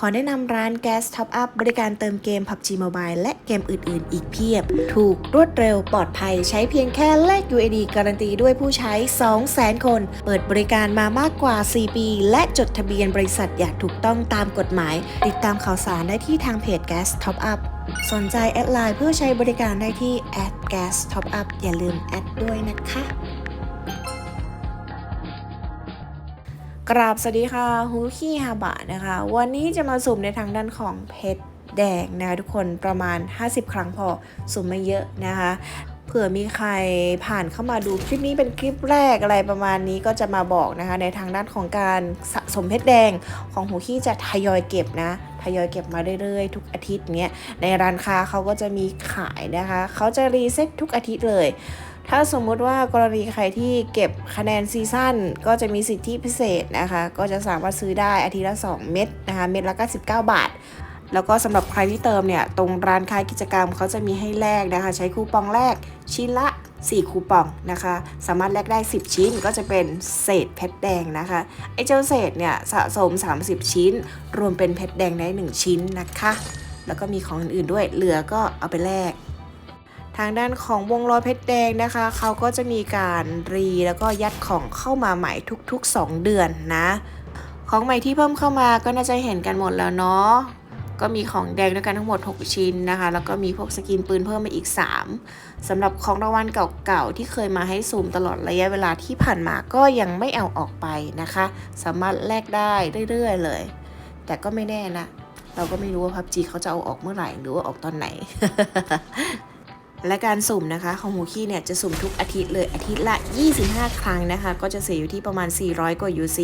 ขอแนะนำร้าน Gas Top Up บริการเติมเกม PUBG Mobile และเกมอื่น ๆ อีกเพียบ ถูกรวดเร็วปลอดภัยใช้เพียงแค่แลก UAD การันตีด้วยผู้ใช้ 200,000 คน เปิดบริการมามากกว่า 4 ปี และจดทะเบียนบริษัทอย่างถูกต้องตามกฎหมาย ติดตามข่าวสารได้ที่ทางเพจ Gas Top Up สนใจแอดไลน์เพื่อใช้บริการได้ที่ @gas top up อย่าลืมแอดด้วยนะคะ กราบสวัสดีค่ะฮูคีฮาบะนะคะ วันนี้จะมาสุ่มในทางด้านของเพชรแดงนะคะทุกคนประมาณ 50 ครั้งพอสุ่มไม่เยอะนะคะเผื่อมีใครผ่านเข้ามาดูคลิปนี้เป็นคลิปแรกอะไรประมาณนี้ก็จะมาบอกนะคะในทางด้านของการสะสมเพชรแดงของฮูคีจะทยอยเก็บนะทยอยเก็บมาเรื่อยๆ ทุกอาทิตย์เนี้ยในร้านค้าเขาก็จะมีขายนะคะเขาจะรีเซ็ตทุกอาทิตย์เลย ถ้าสมมุติว่ากรณีใครที่เก็บคะแนนซีซั่นก็จะมีสิทธิพิเศษนะคะ ก็จะสามารถซื้อได้อาทิตย์ละ 2 เม็ดนะคะ เม็ดละ99 บาท แล้วก็สำหรับใครที่เติมเนี่ย ตรงร้านค้ากิจกรรมเขาจะมีให้แลกนะคะ ใช้คูปองแรกชิ้นละ 4 คูปองนะคะ สามารถแลกได้ 10 ชิ้นก็จะเป็นเศษเพชรแดงนะคะ ไอ้เจ้าเศษเนี่ยสะสม 30 ชิ้น รวมเป็นเพชรแดงได้ 1 ชิ้นนะคะ แล้วก็มีของอื่นๆด้วย เหลือก็เอาไปแลก ทางด้านของวงล้อเพชรแดงนะคะ เขาก็จะมีการรีแล้วก็ยัดของเข้ามาใหม่ทุกๆ 2 เดือนนะ ของใหม่ที่เพิ่มเข้ามาก็น่าจะเห็นกันหมดแล้วเนาะก็มีของแดงด้วยกันทั้งหมด 6 ชิ้นนะคะ แล้วก็มีพวกสกินปืนเพิ่มมาอีก 3สำหรับของรางวัลเก่าๆ ที่เคยมาให้ซูมตลอดระยะเวลาที่ผ่านมาก็ยังไม่เอาออกไปนะคะ สามารถแลกได้เรื่อยๆเลย แต่ก็ไม่แน่นะ เราก็ไม่รู้ว่าพับจีเขาจะเอาออกเมื่อไหร่หรือว่าออกตอนไหน และการสุ่มนะคะของฮูคี้เนี่ยจะสุ่มทุกอาทิตย์เลยอาทิตย์ละ 25 ครั้งนะคะ ก็จะเสียอยู่ที่ประมาณ 400 กว่า UC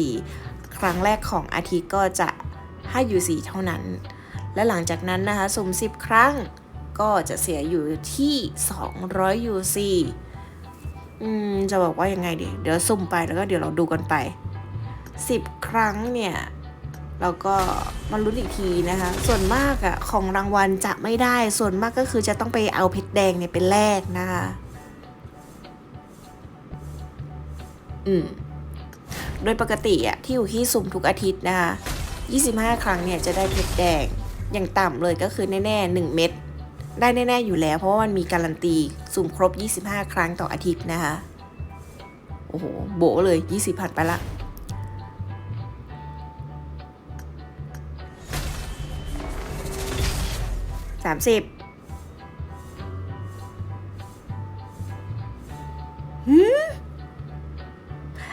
ครั้งแรกของอาทิตย์ก็จะ5 UC เท่านั้น และหลังจากนั้นนะคะ สุ่ม 10 ครั้งก็จะเสียอยู่ที่ 200 UC อืมจะบอกว่ายังไงดี เดี๋ยวสุ่มไปแล้วก็เดี๋ยวเราดูกันไป 10 ครั้งเนี่ย แล้วก็มาลุ้นอีกทีนะคะ ส่วนมากอะของรางวัลจะไม่ได้ ส่วนมากก็คือจะต้องไปเอาเพชรแดงเนี่ยเป็นแลกนะคะ อืม โดยปกติอะที่อยู่ที่สุ่มทุกอาทิตย์นะคะ25 ครั้งเนี่ยจะได้เพชรแดง อย่างต่ำเลยก็คือแน่ๆ 1 เม็ด ได้แน่ ๆ อยู่แล้ว เพราะว่ามันมีการันตีสุ่มครบ 25 ครั้งต่ออาทิตย์นะคะ โอ้โห โบเลย 20ผ่านไปละ สามสิบ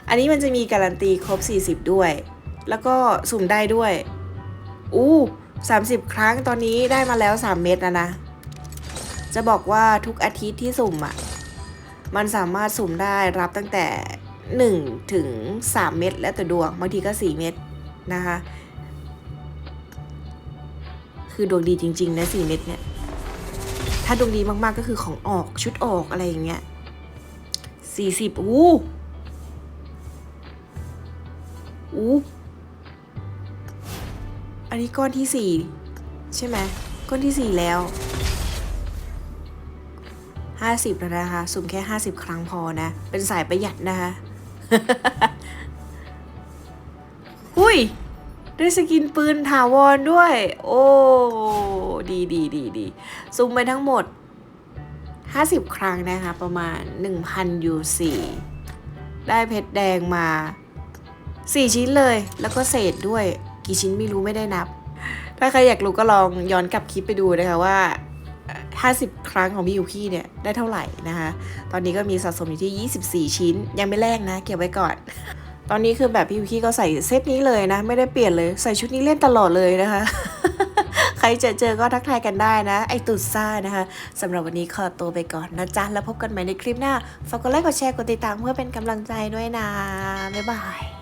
อันนี้มันจะมีการันตีครบ 40 ด้วย แล้วก็สุ่มได้ด้วย อู้30ครั้งตอนนี้ได้มาแล้ว 3 เม็ดนะนะ จะบอกว่าทุกอาทิตย์ที่สุ่มอะ่ะ มันสามารถสุ่มได้รับตั้งแต่ 1 ถึง 3 เม็ดแล้วแต่ดวง บางทีก็ 4 เม็ดนะคะ คือดวงดีจริง ๆ นะ4เม็ดเนี่ย ถ้าดวงดีมากๆก็คือของออกชุดออกอะไรอย่างเงี้ย40อู้อู้อันนี้ก้อนที่สี่ใช่ไหมก้อนที่สี่แล้วห้าสิบแล้วนะคะสุ่มแค่ห้าสิบครั้งพอนะ เป็นสายประหยัดนะคะ อุ้ย ได้สกินปืนถาวรด้วย โอ้ ดีดีดีดีสุ่มไปทั้งหมด 50 ครั้งนะคะ ประมาณ 1,000 UC ได้เพชรแดงมา 4 ชิ้นเลย แล้วก็เศษด้วย กี่ชิ้นไม่รู้ไม่ได้นับ ถ้าใครอยากรู้ก็ลองย้อนกลับคลิปไปดูนะคะว่า50 ครั้งของพี่ยูคีเนี่ย ได้เท่าไหร่นะคะ ตอนนี้ก็มีสะสมอยู่ที่ 24 ชิ้น ยังไม่แลกนะ เก็บไว้ก่อน ตอนนี้คือแบบพี่ยูคีก็ใส่เซตนี้เลยนะ ไม่ได้เปลี่ยนเลยใส่ชุดนี้เล่นตลอดเลยนะคะ ใครเจอเจอก็ทักทายกันได้นะ ไอตุดซ่านะคะสำหรับวันนี้ขอตัวไปก่อนนะจ๊ะ แล้วพบกันใหม่ในคลิปหน้าฝากกดไลค์กดแชร์กดติดตามเพื่อเป็นกำลังใจด้วยนะบ๊ายบาย